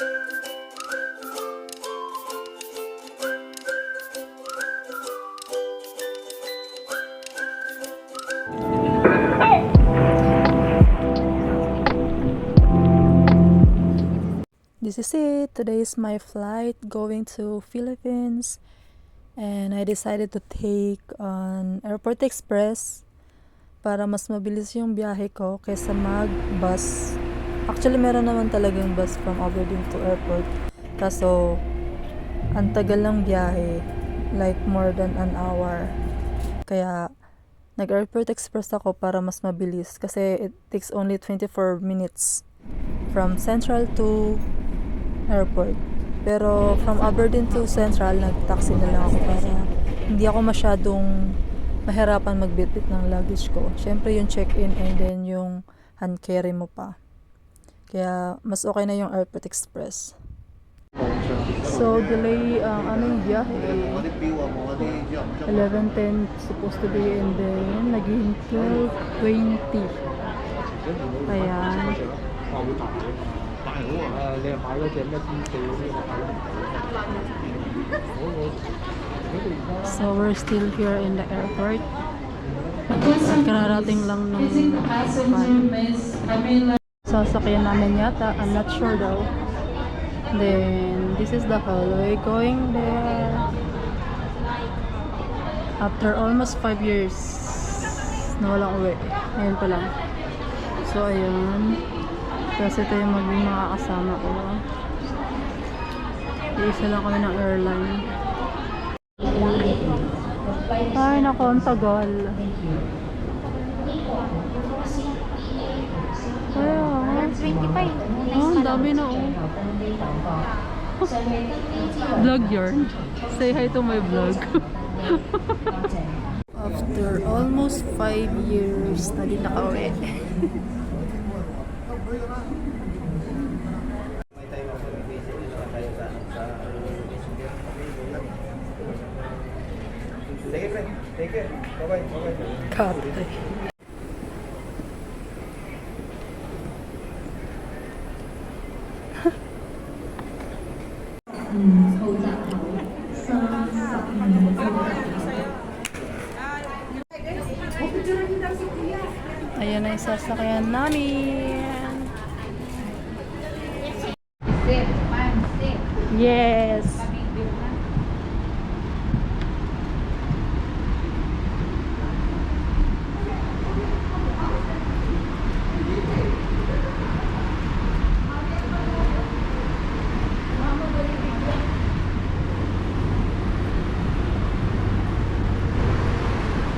This is it. Today is my flight going to Philippines and I decided to take an Airport Express para mas mabilis yung biyahe ko kaysa mag-bus. Actually, meron naman talagang bus from Aberdeen to airport. Kaso, ang tagal ng biyahe. Like more than an hour. Kaya, nag-airport express ako para mas mabilis. Kasi it takes only 24 minutes from Central to airport. Pero from Aberdeen to Central, nag-taxi na lang ako para hindi ako masyadong mahirapan magbitbit ng luggage ko. Siyempre yung check-in and then yung hand carry mo pa. Kaya mas okay na yung Airport Express. So, delay, um, ano yung biyahe? 11.10 supposed to be and then naging 12.20. Ayan. So, we're still here in the airport. Kararating lang ng... Passenger Miss Camila sasakyan namin yata. I'm not sure though. Then, this is the hallway going there. After almost 5 years na walang uwi. Ngayon pa lang. So, ayan. Kasi ito yung maging mga kasama ko. Isa lang kami ng airline. Ay, naku, ang tagal. Kaya, oh, ang dami na oh. Vlog yarn. Say hi to my vlog. After almost 5 years na din nakauwi. Take it. Take it. Bye-bye. Bye-bye. Ayan na yung sasakyan namin. Yes.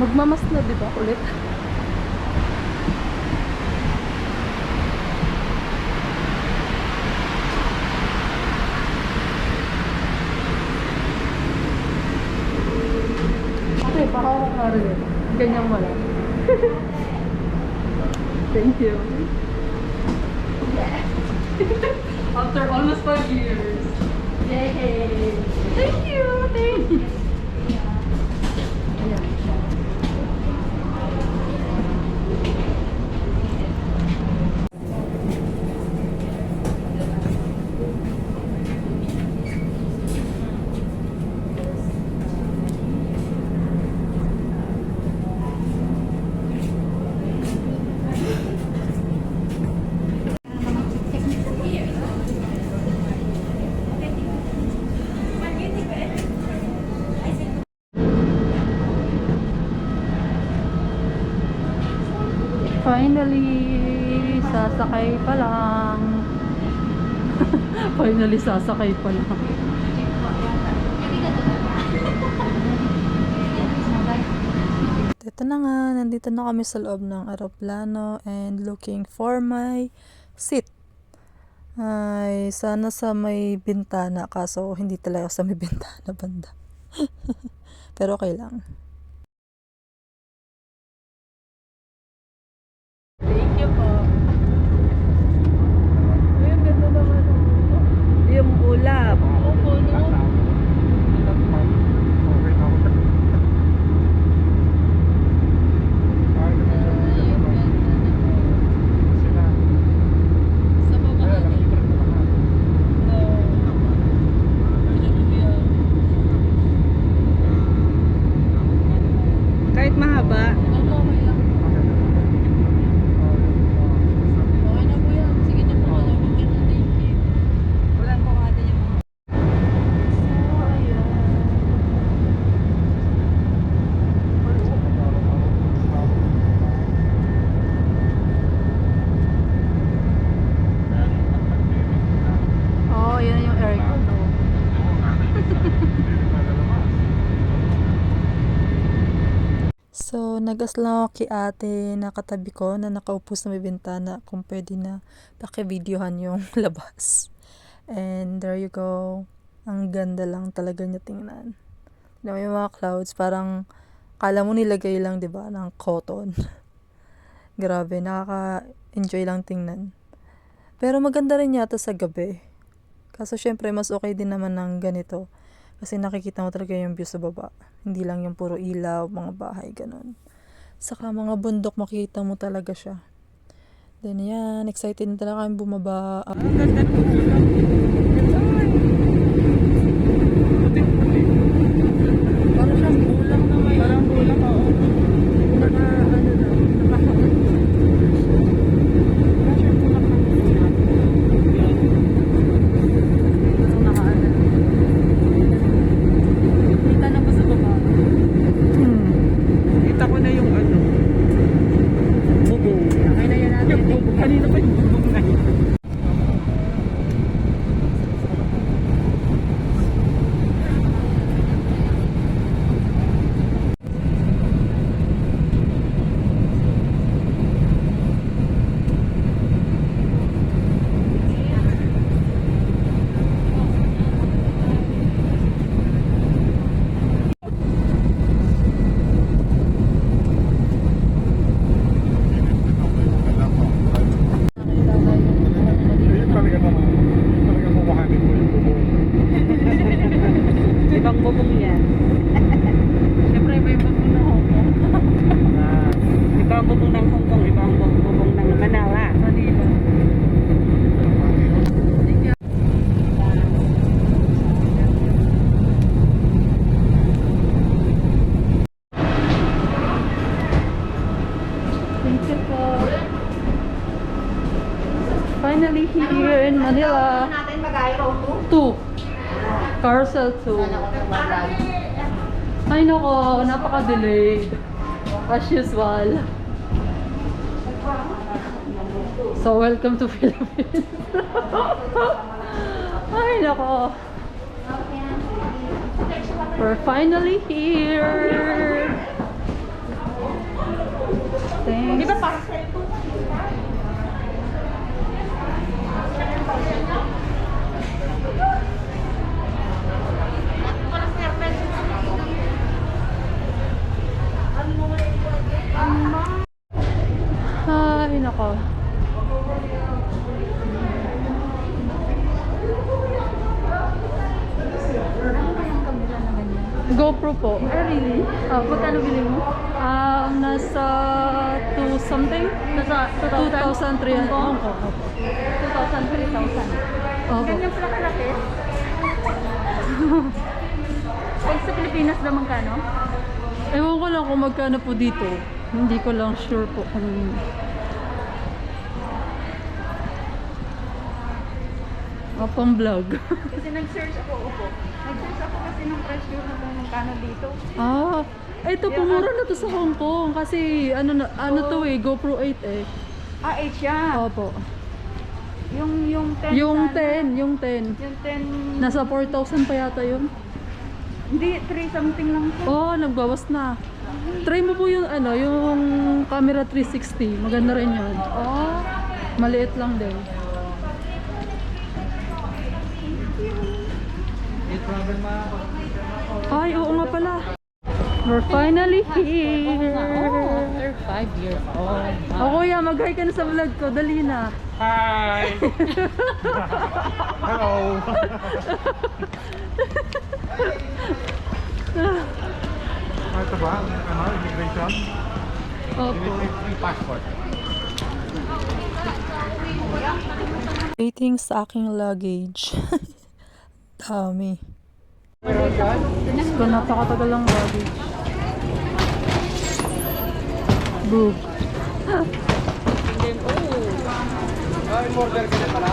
Magmamas na, di ba? Ulit. Okay, pakawak na rin. Ganyan mo lang. Finally, sasakay pa lang. Finally, sasakay pa lang. Ito na nga, nandito na kami sa loob ng aeroplano and looking for my seat. Ay, sana sa may bintana kaso hindi talaga sa may bintana banda. Pero okay lang. Thank you po. Ay, ang ganda naman. Yung ulap. Opo, no? Sa baba. So, nagas lang ako kay ate na katabi ko na nakaupo sa may bintana kung pwede na pakivideohan yung labas. And there you go. Ang ganda lang talaga niya tingnan. Mo yung mga clouds, parang kala mo nilagay lang, di ba, ng cotton. Grabe, nakaka-enjoy lang tingnan. Pero maganda rin yata sa gabi. Kaso syempre, mas okay din naman ng ganito. Kasi nakikita mo talaga yung view sa baba. Hindi lang yung puro ilaw, mga bahay, ganun. Saka mga bundok, makikita mo talaga siya. Then yan, excited na talaga kami bumaba. Ah, Parang siyang bulang na may... Parang bulang, oo. Naka, ano na, nakahawak. Parang siyang bulang na bulang. Parang nakaano. Kita na ba sa baba? hmm. Kita ko na yung ano. Bubong. Okay na yan natin. Yung bubong. Kanina pa yung bubong na yun. Yun talaga naman. Yun talaga kukuhanin mo yung bubong. Ibang bubong yan. Siyempre, iba yung bubong ng Hong Kong. Ah, iba ang bubong ng Hong Kong, iba ang bu- bubong ng Manila. Manila. Thank you po. Finally here in Manila. natin mag-airo to. Two. Carousel 2. Ay nako, napaka-delayed. As usual. So, welcome to Philippines. Ay nako. We're finally here. Thanks. Ay, nako. GoPro po. Ah, really? Ah, Magkano bili mo? Um, nasa 2 something? Nasa 2,300. Hong Kong? Opo. 2,000, 3,000. Opo. Ganyan pala kalaki? Pag sa Pilipinas naman kano? Ewan ko lang kung magkano po dito. Hindi ko lang sure po kung... Oh, pang vlog. Kasi nag-search ako, opo. Nag-search ako kasi ng presyo na kung magkano dito. ah, ito po mura na to sa Hong Kong kasi ano na, ano to eh, GoPro 8 eh. Ah, 8 siya. Opo. Yung, yung 10 Yung sana. 10, yung 10. Yung 10. Nasa 4,000 pa yata yun. Hindi, 3 something lang siya. Oh, nagbawas na. Try mo po yung ano, yung camera 360. Maganda rin yun. Oh. Maliit lang din. Ay, oo nga pala. We're finally here. After five years old. Oh, kuya, mag-hi ka na sa vlog ko. Dali na. Hi! Hello! Ito ba? Ano? Immigration? Opo. Passport. Waiting sa aking luggage. Dami. Diyos ko, napakatagal lang luggage. Book. Ah, in-order ka na pala?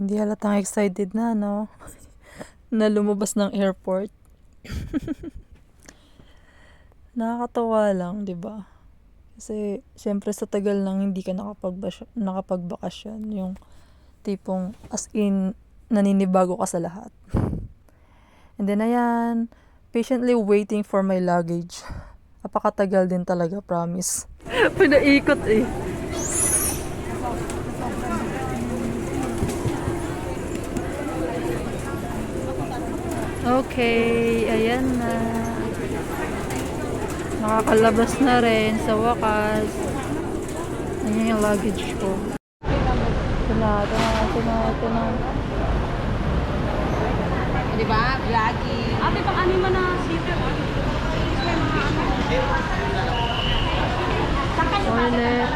Hindi halatang excited na, no? na lumabas ng airport. Nakakatawa lang, di ba? Kasi, syempre sa tagal lang hindi ka nakapagbasy- nakapagbakasyon. Yung tipong as in naninibago ka sa lahat. And then ayan, patiently waiting for my luggage. Napakatagal din talaga, promise. Pinaikot eh. Okay, ayan na. Nakakalabas na rin sa wakas. Ayan yung luggage ko. Na, ito na, ito na, ito na. Di ba? Vlogging. Ate, pang ano na? Toilet.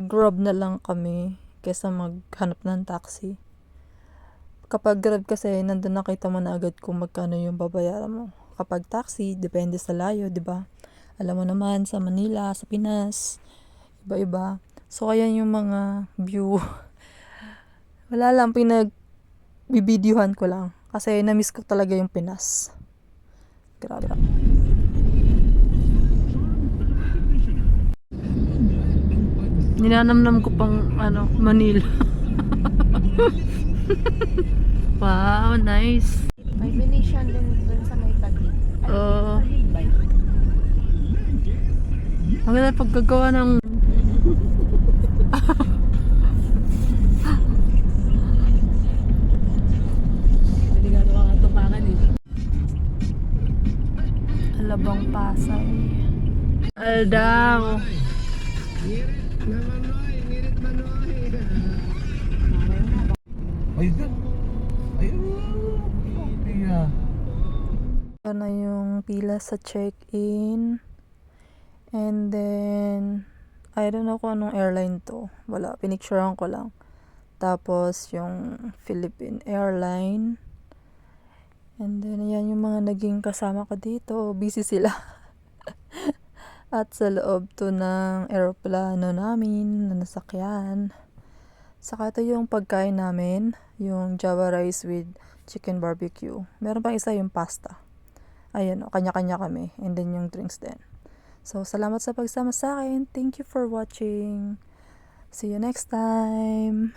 Grab na lang kami kesa maghanap ng taxi. Kapag grab kasi, nandun nakita mo na agad kung magkano yung babayaran mo. Kapag taxi, depende sa layo, di ba? Alam mo naman, sa Manila, sa Pinas, iba-iba. So, ayan yung mga view. Wala lang, pinag bibidyuhan ko lang. Kasi na-miss ko talaga yung Pinas. Grabe. Ninanamnam ko pang ano, Manila. wow, nice. May Venetian din dun sa may tagig. Oo. Ang ganda pagkagawa ng Aldao. Ayun dun. Ayun. Iya. Ito na yung pila sa check-in. And then, I don't know kung anong airline to. Wala, pinicturean ko lang. Tapos, yung Philippine Airline. And then, ayan yung mga naging kasama ko dito. Busy sila. At sa loob to ng aeroplano namin na nasakyan. Saka ito yung pagkain namin. Yung Java rice with chicken barbecue. Meron pang isa yung pasta. Ayun, o, kanya-kanya kami. And then yung drinks din. So, salamat sa pagsama sa akin. Thank you for watching. See you next time.